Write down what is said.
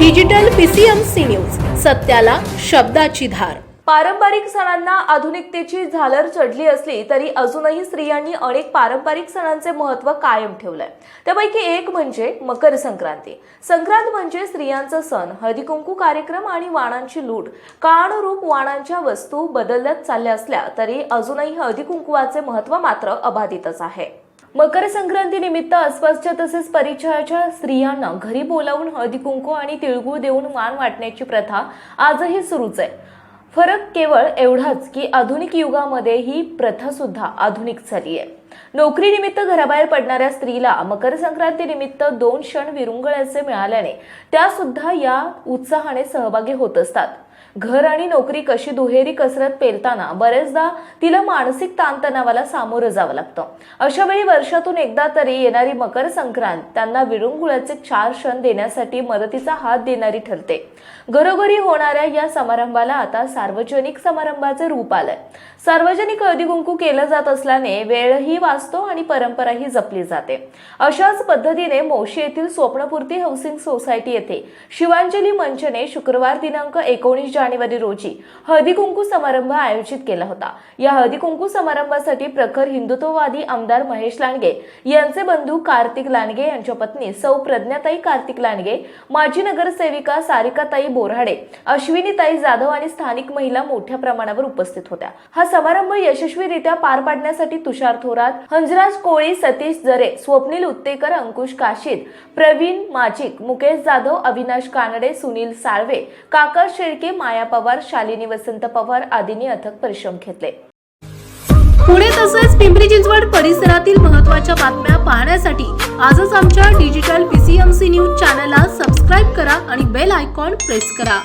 Digital PCMC news सत्याला शब्दाची धार. पारंपरिक सणांना आधुनिकतेची झालर चढली असली तरी अजूनही स्त्रियांनी अनेक पारंपरिक सणांचे महत्त्व कायम ठेवलंय. त्यापैकी एक म्हणजे मकर संक्रांती. संक्रांत म्हणजे स्त्रियांचा सण हळदीकुंकू कार्यक्रम आणि वाणांची लूट. काळानुरूप वाणांच्या वस्तू बदलत चालल्या असल्या तरी अजूनही हळदीकुंकुवाचे महत्त्व महत्त्व मात्र अबाधितच आहे. मकर संक्रांती निमित्त आसपासच्या तसेच परिचयाच्या स्त्रियांना घरी बोलावून हळदी कुंकू आणि तिळगुळ देऊन मान वाटण्याची प्रथा आजही सुरूच आहे. फरक केवळ एवढाच की आधुनिक युगामध्ये ही प्रथा सुद्धा आधुनिक झाली आहे. नोकरीनिमित्त घराबाहेर पडणाऱ्या स्त्रीला मकर संक्रांती निमित्त दोन क्षण विरुंगळ्याचे मिळाल्याने त्या सुद्धा या उत्साहाने सहभागी होत असतात. घर आणि नोकरी कशी दुहेरी कसरत पेलताना बरेचदा तिला मानसिक ताणतणावाला सामोरं जावं लागतं. अशा वेळी वर्षातून एकदा तरी येणारी मकर संक्रांत त्यांना विरुंगुळाचे चार क्षण देण्यासाठी मदतीचा हात देणारी ठरते. घरोघरी होणाऱ्या या समारंभाला आता सार्वजनिक समारंभाचे रूप आलंय. सार्वजनिक हळदीकुंकू केलं जात असल्याने वेळही वाचतो आणि परंपराही जपली जाते. अशाच पद्धतीने मोशी येथील स्वप्नपूर्ती हाऊसिंग सोसायटी येथे शिवांजली मंचने शुक्रवार दिनांक एकोणीस जानेवारी रोजी हळदी कुंकू समारंभ आयोजित केला होता. या हळदी कुंकू समारंभासाठी प्रखर हिंदुत्ववादी आमदार महेश लांडगे यांचे बंधू कार्तिक लांडगे यांच्या पत्नी सौ प्रज्ञाताई कार्तिक लांडगे माजी नगरसेविका सारिकाताई बोराडे अश्विनीताई जाधव आणि स्थानिक महिला मोठ्या प्रमाणावर उपस्थित होत्या. हा समारंभ यशस्वीरित्या पार पाडण्यासाठी तुषार थोरात हंजराज कोळी सतीश जरे स्वप्नील उत्तेकर अंकुश काशीद प्रवीण माजिक मुकेश जाधव अविनाश कानडे सुनील साळवे काका शेळके माया पवार शालिनी वसंत पवार आदींनी अथक परिश्रम घेतले. पुणे तसेच पिंपरी चिंचवड परिसरातील महत्त्वाच्या बातम्या पाहण्यासाठी आजच आमच्या डिजिटल पीसीएमसी न्यूज चॅनलला सबस्क्राईब करा आणि बेल आयकॉन प्रेस करा.